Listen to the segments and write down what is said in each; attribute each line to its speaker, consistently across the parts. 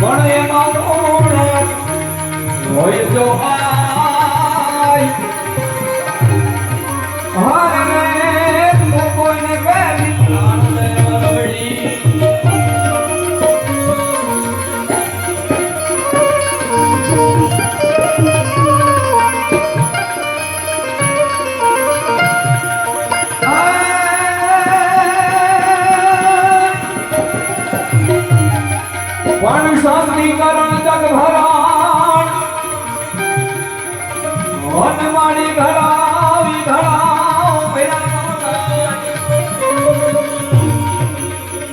Speaker 1: પણ એમાં હોય જો આય પણ શાંતિકરણ જગ ભરાણ વનમાળી ઘડાવી ઘડાવ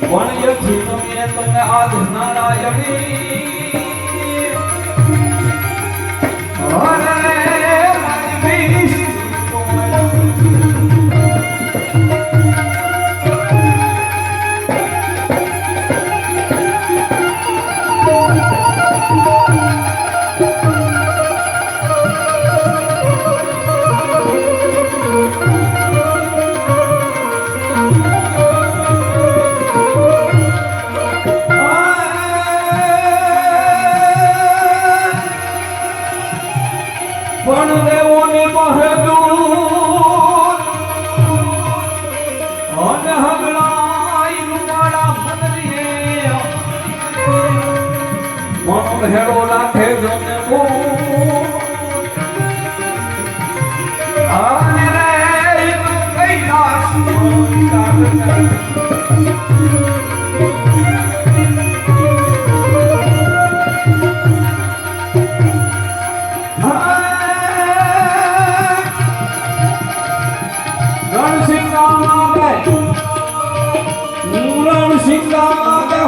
Speaker 1: પણ યથી નારાયણી પણ દેવોની મહદૂત અન હગલાઈ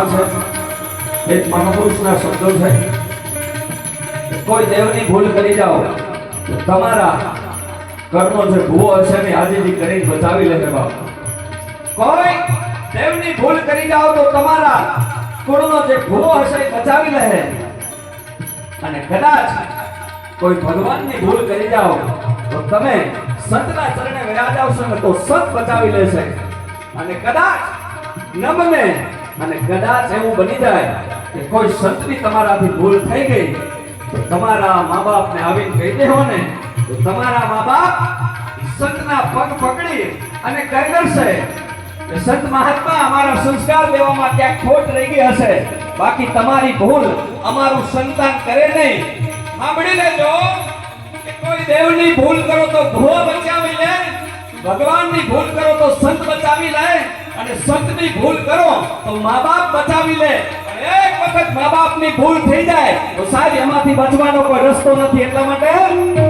Speaker 1: માં છે એક મહાપુરુષના શબ્દો છે. કોઈ દેવની ભૂલ કરી જાઓ તમારા કર્મનો જે ભૂવો હશે ને આજીજી કરી બચાવી લેશે બાપ. કોઈ દેવની ભૂલ કરી જાઓ તો તમારા કુળનો જે ભૂવો હશે એ બચાવી લે. અને કદાચ કોઈ ભગવાનની ભૂલ કરી જાઓ તો તમે સંતના ચરણે વ્યા જાવશો ને તો સંત બચાવી લેશે. અને કદાચ ન બને અને કદાચ એવું બની જાય કે કોઈ સંતની તમારાથી ભૂલ થઈ ગઈ, તો તમારા મા બાપને આવીને કહી દેવો ને, તો તમારા મા બાપ સંતના પગ પકડી અને કહી દેશે સંત મહાત્મા, અમારા સંસ્કાર દેવામાં ક્યાંક ખોટ રહી ગઈ હશે. બાકી તમારી ભૂલ અમારું સંતાન કરે નહીં. સાંભળી લેજો કે કોઈ દેવની ભૂલ કરો તો ભૂવો બચાવી લે, ભગવાનની ભૂલ કરો તો સંત બચાવી લે. અને સંતની ભૂલ કરો તો મા બાપ બચાવી લે. એક વખત મા બાપની ભૂલ થઈ જાય તો સાહેબ એમાંથી બચવાનો કોઈ રસ્તો નથી એટલા માટે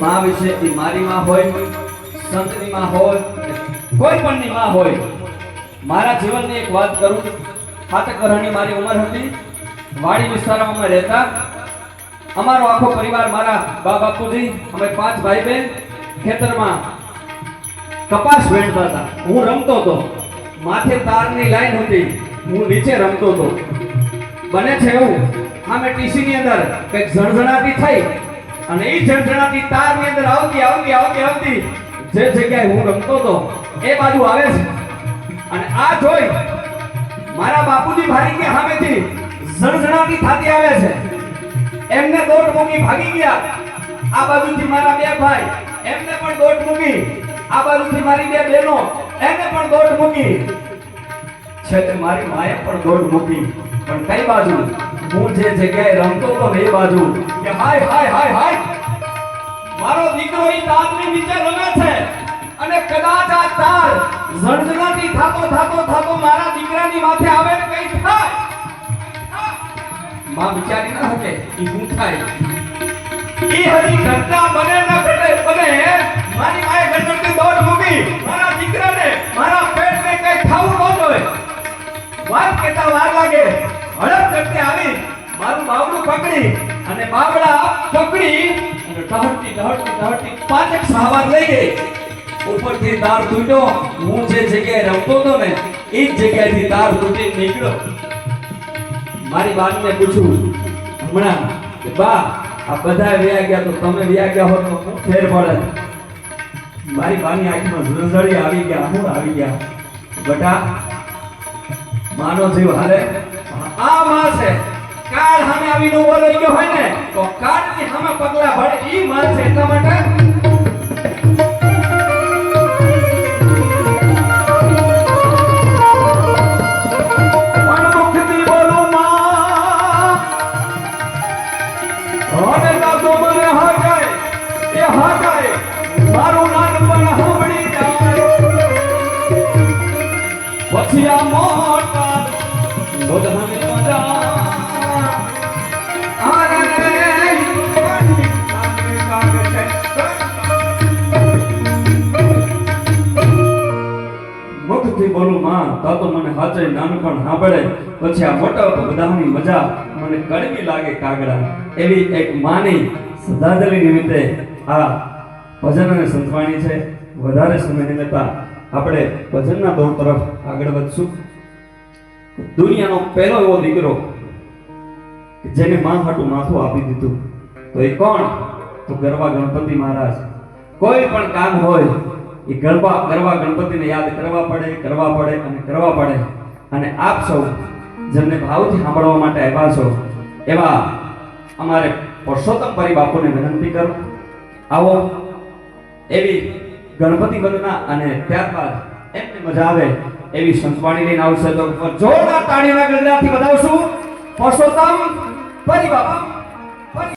Speaker 1: માં વિશે એ મારી માં હોય, સંતની માં હોય, કોઈ પણ ની માં હોય. મારા જીવનની એક વાત કરું. સાતક વર્ષની મારી ઉંમર હતી. વાડી વિસ્તારમાં અમે રહેતા. અમારો આખો પરિવાર મારા બા બાપુજી અમે પાંચ ભાઈ બહેન ખેતરમાં કપાસ વેણતા હતા. હું રમતો હતો. માથે તારની લાઈન હતી. હું નીચે રમતો હતો. બને છે એવું. આમે મેં ટીસીની અંદર કંઈક ઝણઝણાટી થઈ. અને એ ઝણઝણાટી તારની અંદર આવતી આવતી આવતી આવતી, જે જગ્યાએ હું રમતો હતો, એ બાજુ આવે છે. અને આ જોઈ મારા બાપુજી ભારી કે સામેથી ઝણઝણાતી થતી આવે છે. એમને દોટ મૂકી ભાગી ગયા. આ બાજુથી મારા બે ભાઈ, એમને પણ દોટ મૂકી. આ બાજુથી મારી બે બહેનો એમને પણ દોટ મૂકી. છેલ્લે મારી માએ પણ દોટ મૂકી. પણ કઈ બાજુ? હું જે જગ્યાએ રમતો તો એ બાજુ. કે હાય હાય હાય હાય. મારો દીકરો એ તારની નીચે રમે છે. અને કદાચ આ તાર ઝણઝણાટી થાતો થાતો થાતો મારા દીકરાની માથે આવે ને કઈ થાય? માં વિચારી ના શકે એ હું થાય. એ હજી ઘટના બને ન ઘટે, બને. મારી માએ ઘટનાની દોડ મૂકી. મારા દીકરાને, મારા પેટને કઈ ખાવું ન જોઈએ. વાત કેતા વાર લાગે? હડપ કરતે આવી મારું બાવડું પકડી અને બાવડા પકડી અને ટહટતી ટહટતી ટહટતી પાંચેક સહાવાર લઈ ગઈ. ઉપરથી તાર તૂટ્યો. હું જે જગ્યાએ રમતો હતો ને, એ જ જગ્યાએથી તાર તૂટી નીકળ્યો. મારી બાને પૂછ્યું, હમણાં કે બા, આ બધા વ્યા ગયા તો તમે વ્યા ગયા હોત તો હું ફેર પડે? મારી બાની આંખમાં ઝળઝળી આવી ગયા, હું આવી ગયા. બટા, માનો જીવ હાલે. આ માં છે કાળ સામે આવીને ઊભો ગયો હોય ને, તો કાર કાળની સામે પગલા ભરે, ઈ માં એટલા માટે નાનપણ સાંભળે. પછી આ મોટા બધાની મજા મને કડવી લાગે કાગડા. એવી એક માની શ્રદ્ધાંજલિ નિમિત્તે આ ભજન અને સંતવાણી છે. વધારે સમય લેતા આપણે ભજનના દોર તરફ આગળ વધશું. દુનિયાનો પહેલો એવો દીકરો જેને માં હાટું માથું આપી દીધું. તો એ કોણ? તો ગરબા ગણપતિ મહારાજ. કોઈ પણ કામ હોય, એ ગરબા ગરબા ગણપતિને યાદ કરવા પડે કરવા પડે અને કરવા પડે. અને આપ સૌ જેમને ભાવથી સાંભળવા માટે આવ્યા છો, એવા અમારે પુરુષોત્તમ પરી બાપુને વિનંતી કરું. આવો, એવી ગણપતિ વંદના અને ત્યારબાદ એમને મજા આવે એવી સંતવાણી લઈને આવશે. તો જોરદાર તાળીના ગરજાથી વધાવશું પુરુષોત્તમ પરી બાપા